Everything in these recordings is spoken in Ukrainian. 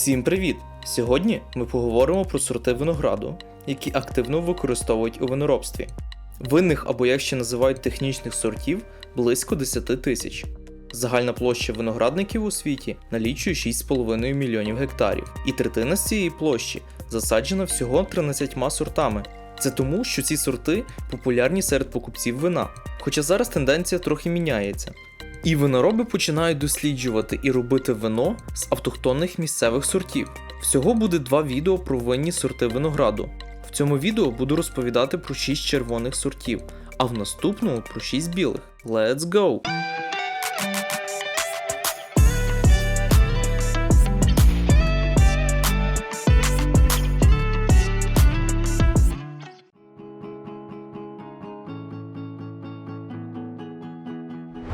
Всім привіт! Сьогодні ми поговоримо про сорти винограду, які активно використовують у виноробстві. Винних або як ще називають технічних сортів близько 10 тисяч. Загальна площа виноградників у світі налічує 6,5 мільйонів гектарів, і третина з цієї площі засаджена всього 13 сортами. Це тому, що ці сорти популярні серед покупців вина. Хоча зараз тенденція трохи міняється. І винороби починають досліджувати і робити вино з автохтонних місцевих сортів. Всього буде два відео про винні сорти винограду. В цьому відео буду розповідати про 6 червоних сортів, а в наступному про 6 білих. Let's go!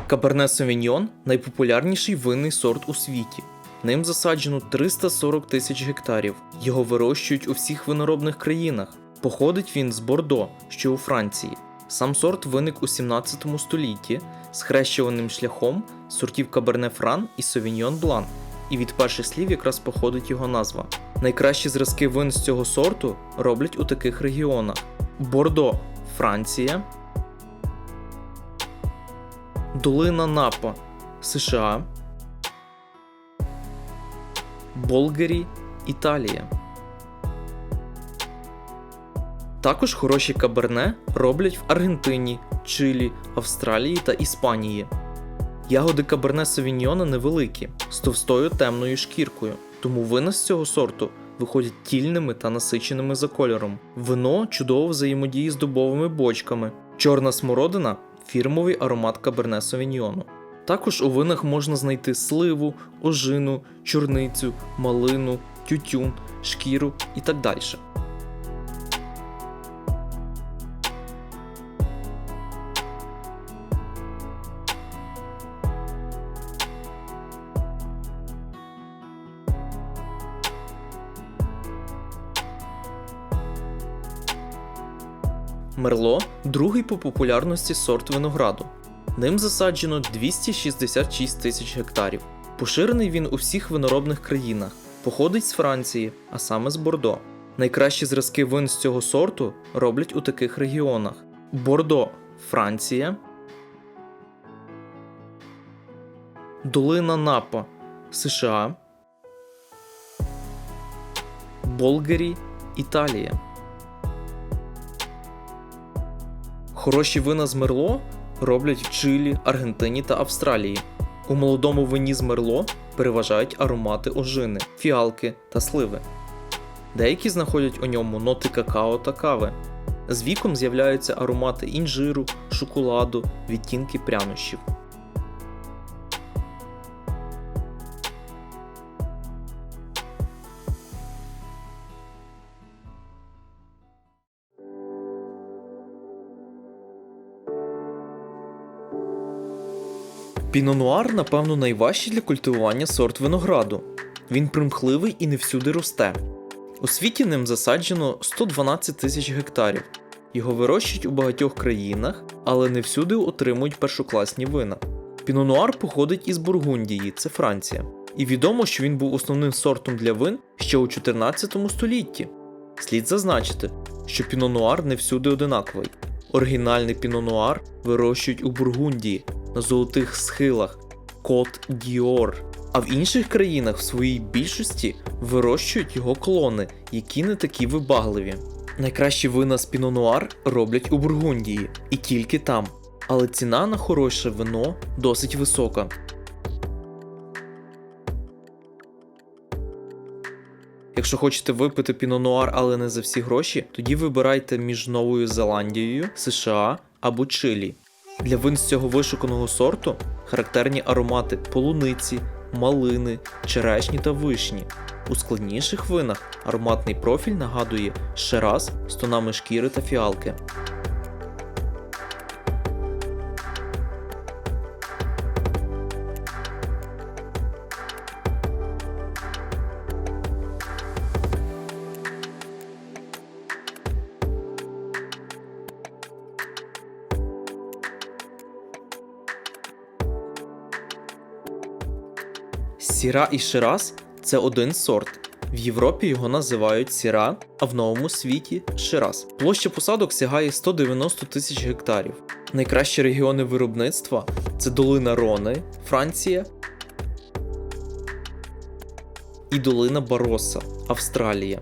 Каберне Совіньйон найпопулярніший винний сорт у світі. Ним засаджено 340 тисяч гектарів. Його вирощують у всіх виноробних країнах. Походить він з Бордо, що у Франції. Сам сорт виник у 17 столітті схрещуваним шляхом сортів Каберне Фран і Совіньйон Блан. І від перших слів якраз походить його назва. Найкращі зразки вин з цього сорту роблять у таких регіонах: Бордо Франція, Долина Напа США, Болгарі, Італія. Також хороші каберне роблять в Аргентині, Чилі, Австралії та Іспанії. Ягоди каберне Совіньйона невеликі, з товстою темною шкіркою, тому вина з цього сорту виходять тільними та насиченими за кольором. Вино чудово взаємодіє з дубовими бочками. Чорна смородина фірмовий аромат каберне Совіньйону. Також у винах можна знайти сливу, ожину, чорницю, малину, тютюн, шкіру і так далі. Мерло другий по популярності сорт винограду. Ним засаджено 266 тисяч гектарів. Поширений він у всіх виноробних країнах, походить з Франції, а саме з Бордо. Найкращі зразки вин з цього сорту роблять у таких регіонах: Бордо Франція, Долина Напа США, Болгарі, Італія. Хороші вина з Мерло роблять в Чилі, Аргентині та Австралії. У молодому вині з Мерло переважають аромати ожини, фіалки та сливи. Деякі знаходять у ньому ноти какао та кави. З віком з'являються аромати інжиру, шоколаду, відтінки прянощів. Пінонуар, напевно, найважчий для культивування сорт винограду. Він примхливий і не всюди росте. У світі ним засаджено 112 тисяч гектарів. Його вирощують у багатьох країнах, але не всюди отримують першокласні вина. Пінонуар походить із Бургундії, це Франція. І відомо, що він був основним сортом для вин ще у 14 столітті. Слід зазначити, що пінонуар не всюди одинаковий. Оригінальний пінонуар вирощують у Бургундії, на золотих схилах Кот Діор. А в інших країнах в своїй більшості вирощують його клони, які не такі вибагливі. Найкращі вина з пінонуар роблять у Бургундії і тільки там. Але ціна на хороше вино досить висока. Якщо хочете випити пінонуар, але не за всі гроші, тоді вибирайте між Новою Зеландією, США або Чилі. Для вин з цього вишуканого сорту характерні аромати полуниці, малини, черешні та вишні. У складніших винах ароматний профіль нагадує шераз з тонами шкіри та фіалки. Сіра і Шираз це один сорт. В Європі його називають сіра, а в новому світі шираз. Площа посадок сягає 190 тисяч гектарів. Найкращі регіони виробництва це долина Рони, Франція і долина Бароса, Австралія.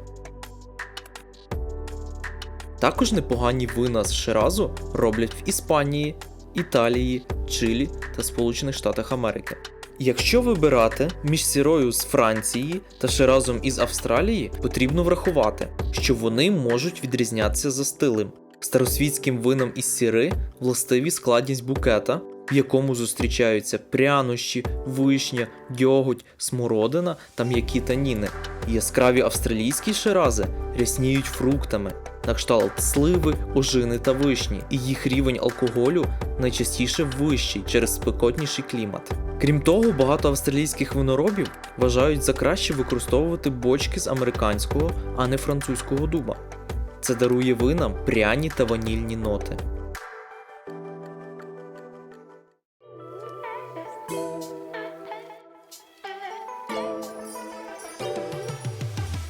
Також непогані вина з Ширазу роблять в Іспанії, Італії, Чилі та Сполучених Штатах Америки. Якщо вибирати між сірою з Франції та Ширазом із Австралії, потрібно врахувати, що вони можуть відрізнятися за стилем. Старосвітським винам із сіри властиві складність букета, в якому зустрічаються прянощі, вишня, дьоготь, смородина та м'які таніни. Яскраві австралійські ширази рясніють фруктами, на кшталт сливи, ожини та вишні, і їх рівень алкоголю найчастіше вищий через спекотніший клімат. Крім того, багато австралійських виноробів вважають за краще використовувати бочки з американського, а не французького дуба. Це дарує винам пряні та ванільні ноти.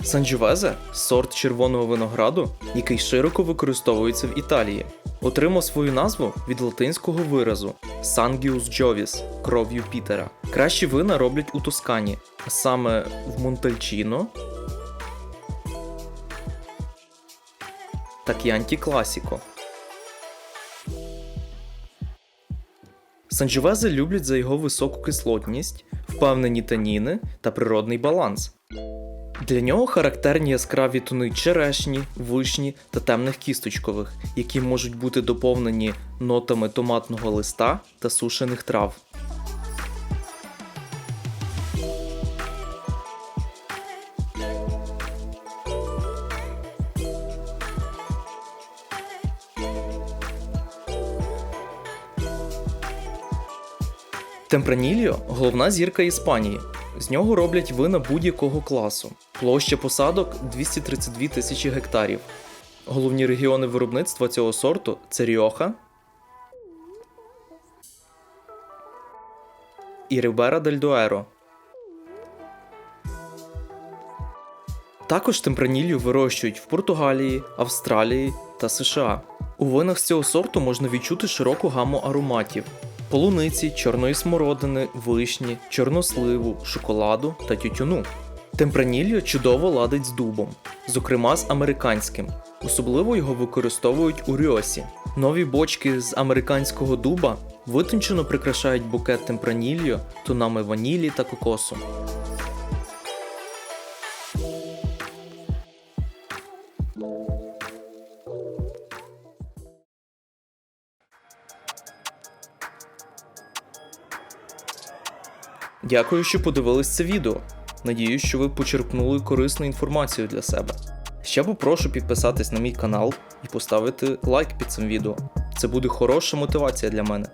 Санджовезе сорт червоного винограду, який широко використовується в Італії, отримав свою назву від латинського виразу Sangius Jovis кров Юпітера. Кращі вина роблять у Тоскані, а саме в Монтальчіно та К'янті Класіко. Санджовезе люблять за його високу кислотність, впевнені таніни та природний баланс. Для нього характерні яскраві тони черешні, вишні та темних кісточкових, які можуть бути доповнені нотами томатного листа та сушених трав. Темпранільо головна зірка Іспанії. З нього роблять вина будь-якого класу. Площа посадок 232 тисячі гектарів. Головні регіони виробництва цього сорту це Ріоха і Рибера дель Дуеро. Також темпранілью вирощують в Португалії, Австралії та США. У винах з цього сорту можна відчути широку гаму ароматів: полуниці, чорної смородини, вишні, чорносливу, шоколаду та тютюну. Темпранілью чудово ладить з дубом, зокрема з американським. Особливо його використовують у ріосі. Нові бочки з американського дуба витончено прикрашають букет темпранілью тонами ванілі та кокосу. Дякую, що подивились це відео. Надію, що ви почерпнули корисну інформацію для себе. Ще попрошу підписатись на мій канал і поставити лайк під цим відео. Це буде хороша мотивація для мене.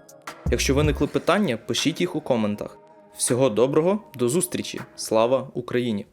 Якщо виникли питання, пишіть їх у коментах. Всього доброго, до зустрічі! Слава Україні!